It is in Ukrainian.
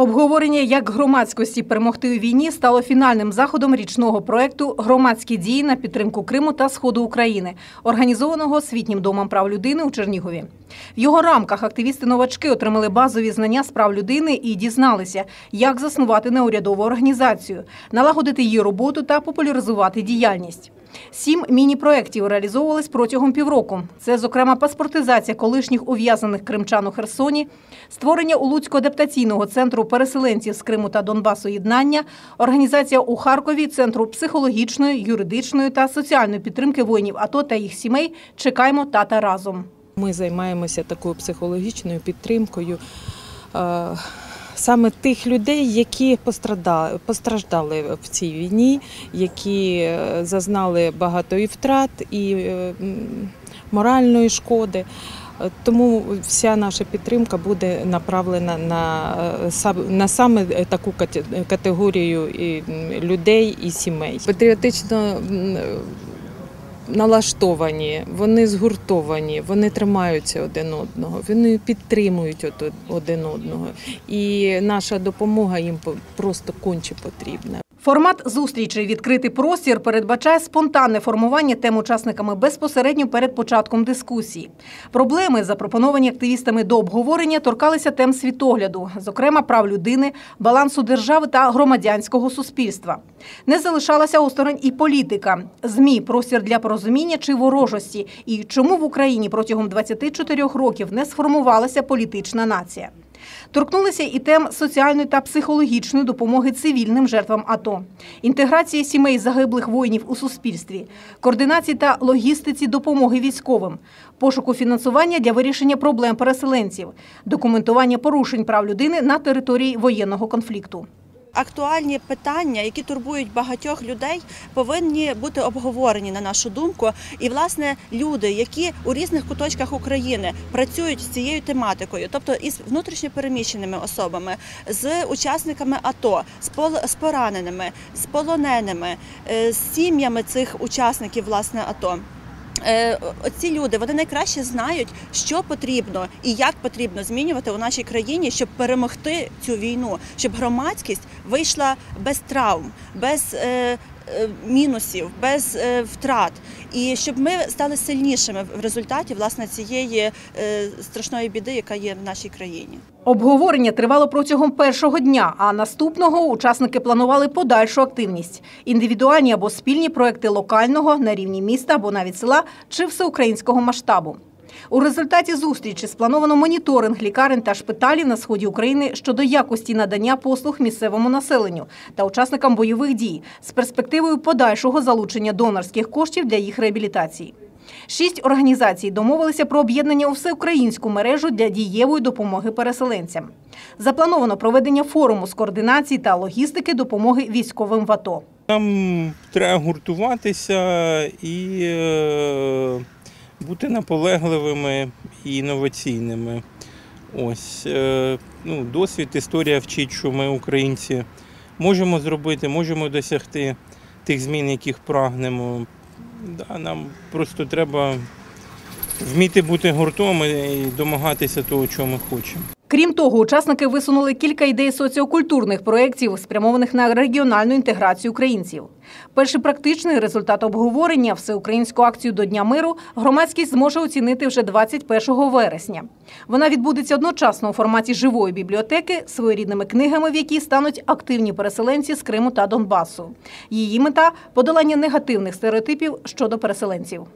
Обговорення як громадськості перемогти у війні стало фінальним заходом річного проекту Громадські дії на підтримку Криму та Сходу України, організованого освітнім домом прав людини у Чернігові. В його рамках активісти-новачки отримали базові знання з прав людини і дізналися, як заснувати неурядову організацію, налагодити її роботу та популяризувати діяльність. Сім міні-проєктів реалізовувались протягом півроку. Це, зокрема, паспортизація колишніх ув'язаних кримчан у Херсоні, створення у Луцьку адаптаційного центру переселенців з Криму та Донбасу єднання, організація у Харкові центру психологічної, юридичної та соціальної підтримки воїнів АТО та їх сімей. Чекаємо тата разом. Ми займаємося такою психологічною підтримкою е, саме тих людей, які пострадали, постраждали в цій війні, які е, зазнали багато і втрат, і е, моральної шкоди. Е, Тому вся наша підтримка буде направлена на, на саме таку кате- категорію людей і сімей. Патріотично налаштовані, вони згуртовані, вони тримаються один одного, вони підтримують один одного. І наша допомога їм просто конче потрібна. Формат зустрічі відкритий простір передбачає спонтанне формування тем учасниками безпосередньо перед початком дискусії. Проблеми, запропоновані активістами до обговорення, торкалися тем світогляду, зокрема прав людини, балансу держави та громадянського суспільства. Не залишалася осторонь і політика, змі, простір для порозуміння чи ворожості, і чому в Україні протягом 24 років не сформувалася політична нація. Торкнулися і тем соціальної та психологічної допомоги цивільним жертвам АТО, інтеграції сімей загиблих воїнів у суспільстві, координації та логістиці допомоги військовим, пошуку фінансування для вирішення проблем переселенців, документування порушень прав людини на території воєнного конфлікту. Актуальні питання, які турбують багатьох людей, повинні бути обговорені на нашу думку. І власне люди, які у різних куточках України працюють з цією тематикою, тобто із внутрішньопереміщеними особами, з учасниками АТО, з пораненими, з полоненими, е, з сім'ями цих учасників власне АТО. Е, Ці люди вони найкраще знають, що потрібно і як потрібно змінювати у нашій країні, щоб перемогти цю війну, щоб громадськість вийшла без травм, без е, мінусів, без е, втрат, і щоб ми стали сильнішими в результаті власне цієї е, страшної біди, яка є в нашій країні. Обговорення тривало протягом першого дня, а наступного учасники планували подальшу активність: індивідуальні або спільні проекти локального на рівні міста або навіть села чи всеукраїнського масштабу. У результаті зустрічі сплановано моніторинг лікарень та шпиталів на сході України щодо якості надання послуг місцевому населенню та учасникам бойових дій з перспективою подальшого залучення донорських коштів для їх реабілітації. Шість організацій домовилися про об'єднання у всеукраїнську мережу для дієвої допомоги переселенцям. Заплановано проведення форуму з координації та логістики допомоги військовим в АТО. Нам треба гуртуватися і е, бути наполегливими і інноваційними. Ось е, ну, досвід, історія вчить, що ми, українці, можемо зробити, можемо досягти тих змін, яких прагнемо. Да, нам просто треба вміти бути гуртом і домагатися того, чого ми хочемо. Крім того, учасники висунули кілька ідей соціокультурних проєктів, спрямованих на регіональну інтеграцію українців. Перший практичний результат обговорення всеукраїнську акцію до Дня миру громадськість зможе оцінити вже 21 вересня. Вона відбудеться одночасно у форматі живої бібліотеки своєрідними книгами, в якій стануть активні переселенці з Криму та Донбасу. Її мета подолання негативних стереотипів щодо переселенців.